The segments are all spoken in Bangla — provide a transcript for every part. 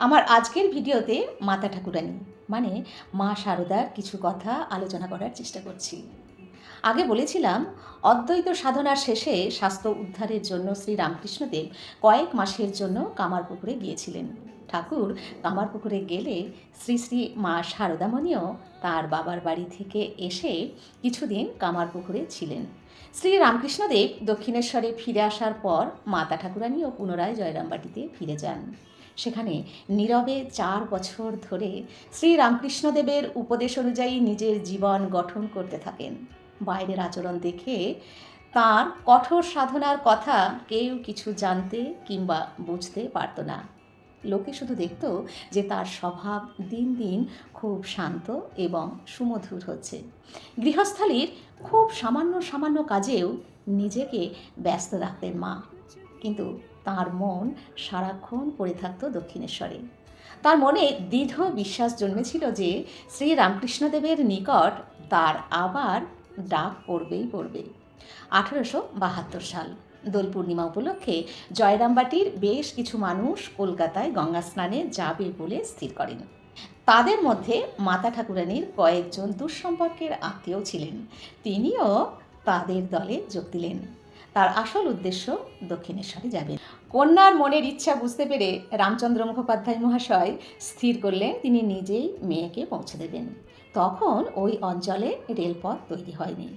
আমার আজকের ভিডিওতে মাতা ঠাকুরানী মানে মা শারদার কিছু কথা আলোচনা করার চেষ্টা করছি। আগে বলেছিলাম, অদ্বৈত সাধনার শেষে স্বাস্থ্য উদ্ধারের জন্য শ্রী রামকৃষ্ণদেব কয়েক মাসের জন্য কামারপুকুরে গিয়েছিলেন। ঠাকুর কামারপুকুরে গেলে শ্রী শ্রী মা শারদামণিও তার বাবার বাড়ি থেকে এসে কিছুদিন কামারপুকুরে ছিলেন। শ্রী রামকৃষ্ণদেব দক্ষিণেশ্বরে ফিরে আসার পর মাতা ঠাকুরানীও পুনরায় জয়রামবাটিতে ফিরে যান। সেখানে নীরবে চার বছর ধরে শ্রী রামকৃষ্ণদেবের উপদেশ অনুযায়ী নিজের জীবন গঠন করতে থাকেন। বাইরের আচরণ দেখে তার কঠোর সাধনার কথা কেউ কিছু জানতে কিংবা বুঝতে পারত না। লোকে শুধু দেখত যে তার স্বভাব দিন দিন খুব শান্ত এবং সুমধুর হচ্ছে। গৃহস্থালীর খুব সামান্য সামান্য কাজেও নিজেকে ব্যস্ত রাখতেন মা। কিন্তু তার মন সারাক্ষণ পড়ে থাকত দক্ষিণেশ্বরে। তার মনে দৃঢ় বিশ্বাস জন্মেছিল যে শ্রী রামকৃষ্ণদেবের নিকট তার আবার ডাক পড়বেই পড়বে। আঠারোশো বাহাত্তর সাল, দোল পূর্ণিমা উপলক্ষে জয়রামবাটির বেশ কিছু মানুষ কলকাতায় গঙ্গা স্নানে যাবে বলে স্থির করেন। তাদের মধ্যে মাতা ঠাকুরানীর কয়েকজন দুঃসম্পর্কের আত্মীয় ছিলেন। তিনিও তাদের দলে যোগ দিলেন। তার আসল উদ্দেশ্য দক্ষিণেশ্বরে যাবেন কন্যার মনের ইচ্ছা বুঝতে পেরে রামচন্দ্র মুখোপাধ্যায় মহাশয় স্থির করলেন, তিনি নিজেই মেয়েকে পৌঁছে দেবেন। তখন ওই অঞ্চলে রেলপথ তৈরি হয়নি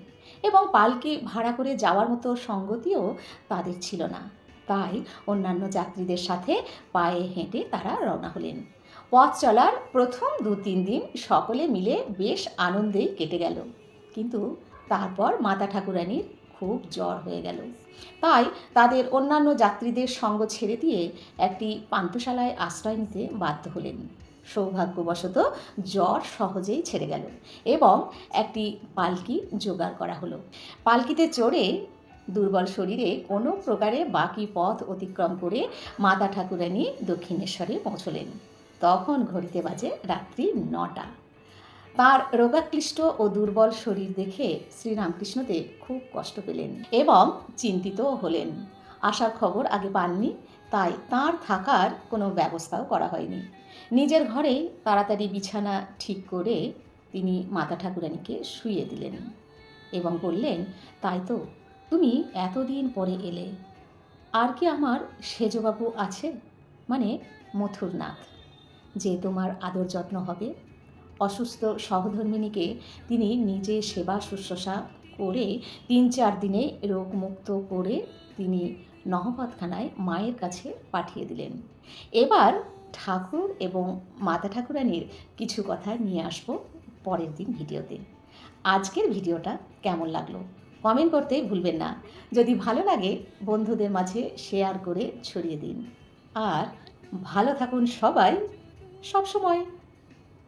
এবং পালকি ভাড়া করে যাওয়ার মতো সঙ্গতিও তাদের ছিল না। তাই অন্যান্য যাত্রীদের সাথে পায়ে হেঁটে তারা রওনা হলেন। পথ চলার প্রথম দু তিন দিন সকলে মিলে বেশ আনন্দেই কেটে গেল। কিন্তু তারপর মাতা ঠাকুরানীর খুব জ্বর হয়ে গেল। তাই তাদের অন্যান্য যাত্রীদের সঙ্গ ছেড়ে দিয়ে একটি পান্থশালায় আশ্রয় নিতে বাধ্য হলেন। সৌভাগ্যবশত জ্বর সহজেই ছেড়ে গেল এবং একটি পালকি জোগাড় করা হলো। পালকিতে চড়ে দুর্বল শরীরে কোনো প্রকারে বাকি পথ অতিক্রম করে মাতা ঠাকুরানী দক্ষিণেশ্বরে পৌঁছলেন। তখন ঘড়িতে বাজে রাত্রি নটা। তার রোগাক্লিষ্ট ও দুর্বল শরীর দেখে শ্রীরামকৃষ্ণদেব খুব কষ্ট পেলেন এবং চিন্তিতও হলেন। আসার খবর আগে পাননি, তাই তার থাকার কোনো ব্যবস্থাও করা হয়নি। নিজের ঘরেই তাড়াতাড়ি বিছানা ঠিক করে তিনি মাতা ঠাকুরানীকে শুইয়ে দিলেন এবং বললেন, তাই তো, তুমি এতদিন পরে এলে। আর কি আমার সেজবাবু আছে? মানে মথুরনাথ। যে তোমার আদর যত্ন হবে অসুস্থ সহধর্মিনীকে তিনি নিজে সেবা শুশ্রূষা করে তিন চার দিনে রোগমুক্ত করে তিনি নহপাতখানায় মায়ের কাছে পাঠিয়ে দিলেন। এবার ঠাকুর এবং মাতা ঠাকুরানীর কিছু কথা নিয়ে আসব পরের দিন ভিডিওতে। আজকের ভিডিওটা কেমন লাগল? কমেন্ট করতে ভুলবেন না। যদি ভালো লাগে, বন্ধুদের মাঝে শেয়ার করে ছড়িয়ে দিন। আর ভালো থাকুন সবাই। সবসময়।